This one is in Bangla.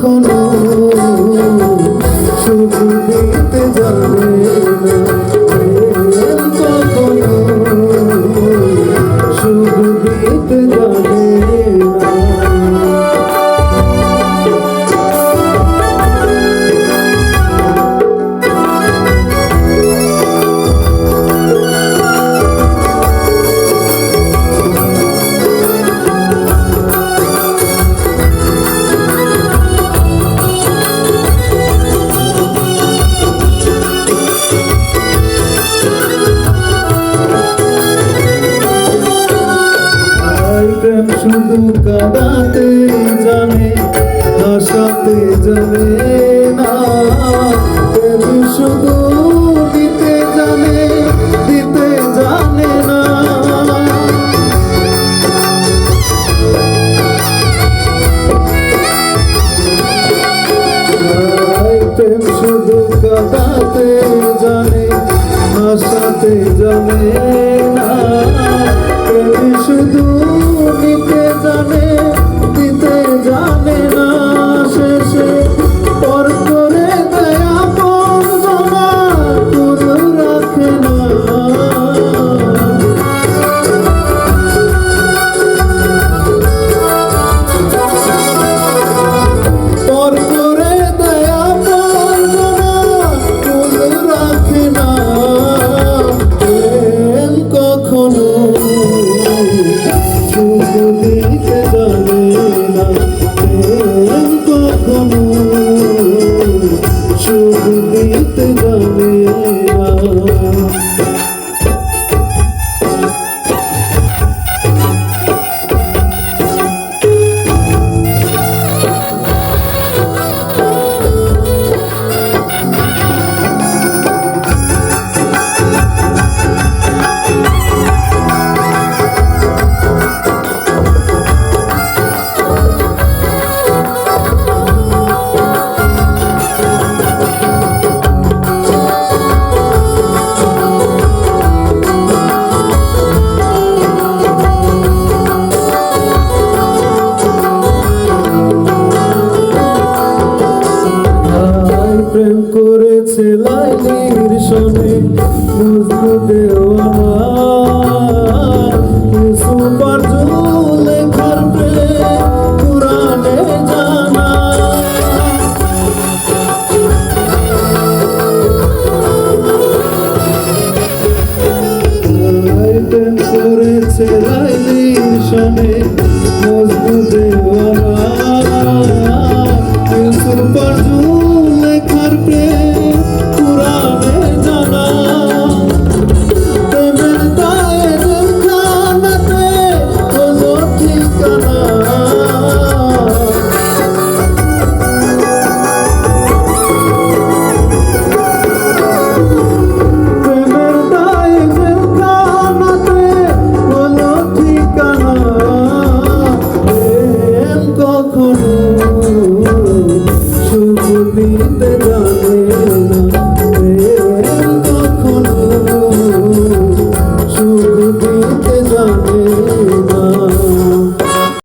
gonna শুধু কাঁদাতে জানে হাসাতে জানে না। শুধু দিতে জানে দিতে জানে না। শুধু কাঁদাতে জানে হাসাতে জানে गीत गवेरा লাইলির শোনে মজনু দেওয়া